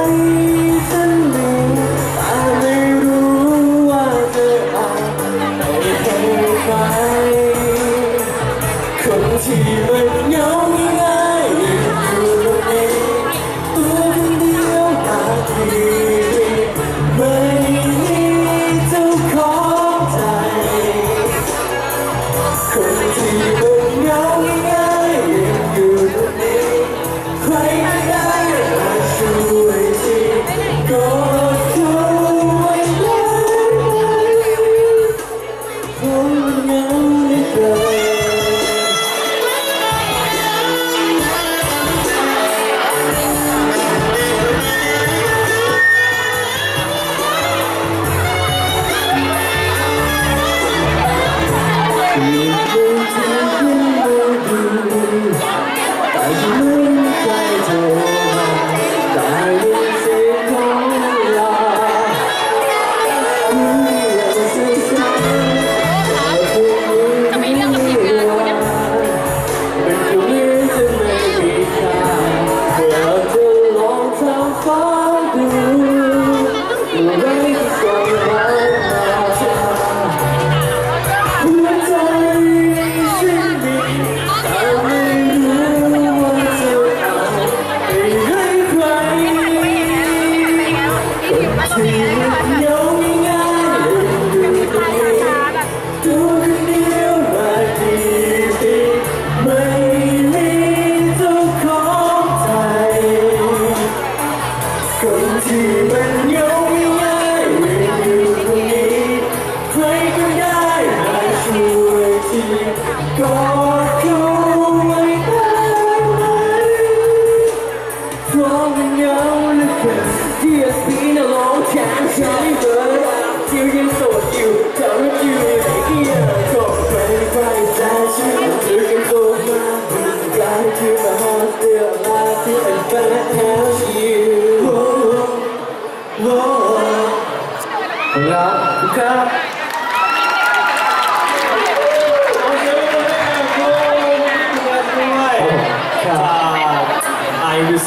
ฉัน อะไ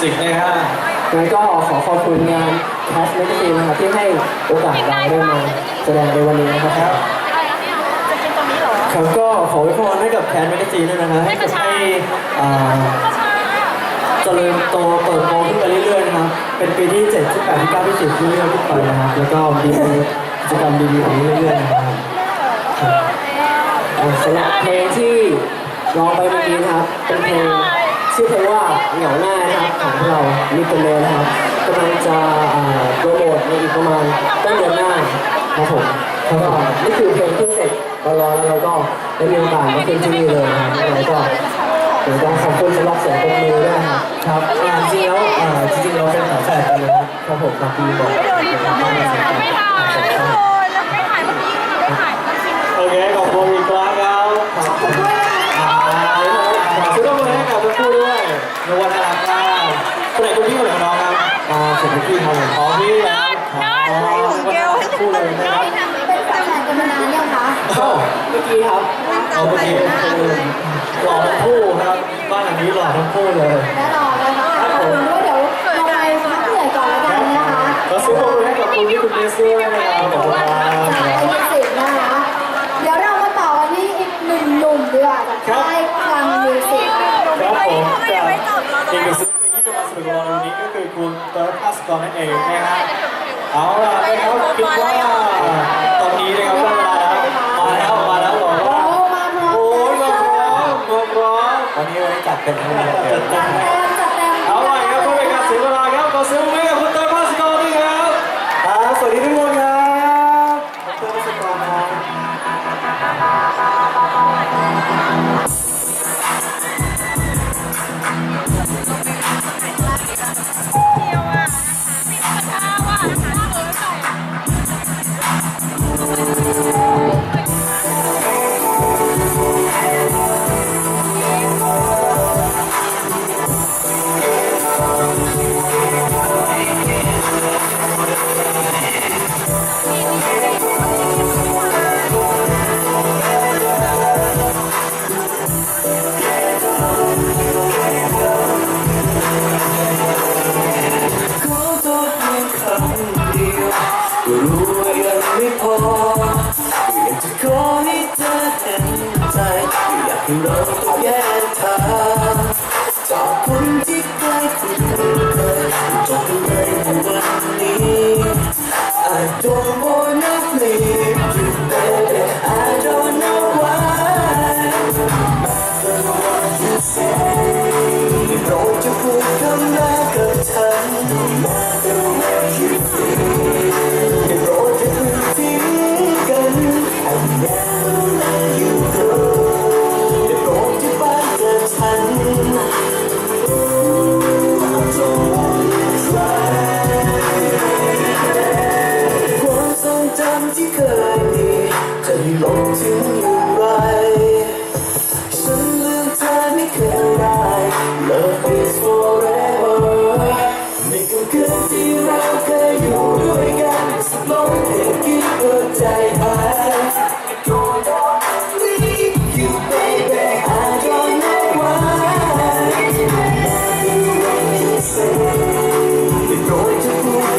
ไอมิวสิกนะฮะงั้นก็ขอขอบคุณงานแคสเมกซีนนะครับที่ให้โอกาสเราได้มาแสดงในวันนี้นะครับจะกินตรงนี้เหรอครับก็ขอไว้พรให้กับแคสเมกซีนด้วยนะฮะให้กระชายให้อ่าเจริญโตเติบโตขึ้นไปเรื่อยๆนะครับ เป็นปีที่7ที่8ที่9ที่10ที่เรื่อยๆขึ้นไปนะครับ แล้วก็มีกิจกรรมดีๆแบบนี้เรื่อยๆนะครับอ่าสำหรับเพลงที่ร้องไปเมื่อกี้นะครับเป็นเพลง ชื่อเพลงว่าเหงาหน้านะครับของพวกเราลิปเปอร์เลนะครับกำลังจะอ่าโปรโมทในอีกประมาณต้นเดือนหน้าครับผมแล้วก็นี่คือเพลงที่เสร็จเรารอแล้วเราก็ได้มีโอกาสมาขึ้นที่นี่เลยนะครับแล้วก็เดี๋ยวต้องขอบคุณสำหรับเสียงปรบมือด้วยนะครับครับอ่าจริงๆแล้วอ่าจริงๆเราเป็นฝาแฝดกันเลยนะครับครับผมกับปีบอกไม่ถ่ายทุก อกี้ครับเอาเมื่อกี้คือหล่อทั้งคู่ครับบ้านหลังนี้หล่อทั้งคู่เลยแน่นอนนะคะขอบคุณด้วยเดี๋ยวเราไปพักเหนื่อยก่อนแล้วกันนะคะขอซื้อโปรโมทให้กับคุณที่คุณเนสด้วยนะครับขอบคุณครับจากไอทีสิบนะคะเดี๋ยวเรามาต่อกันที่อีกหนึ่งหนุ่มดีกว่าจากค่ายคลังมิวสิกครับผมจากอีกหนึ่งศิลปินที่จะมาสนุกกับเราในวันนี้ก็คือคุณเติร์ดพัสกรนั่นเองนะฮะเอาล่ะนะครับคิดว่าตอนนี้นะครับ วันนี้วันนี้จัดเต็มเลยจัดเต็จัม I know.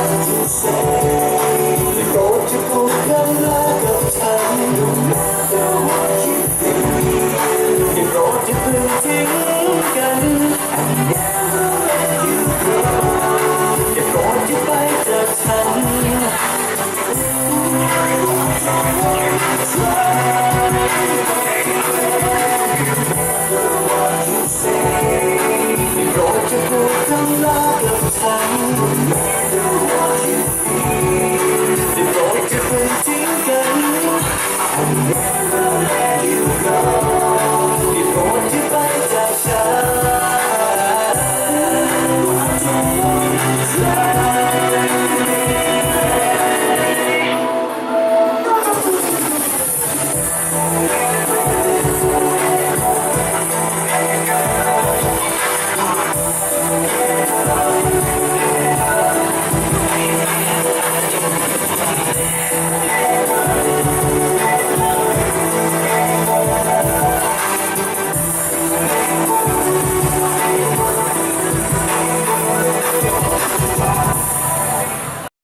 to say?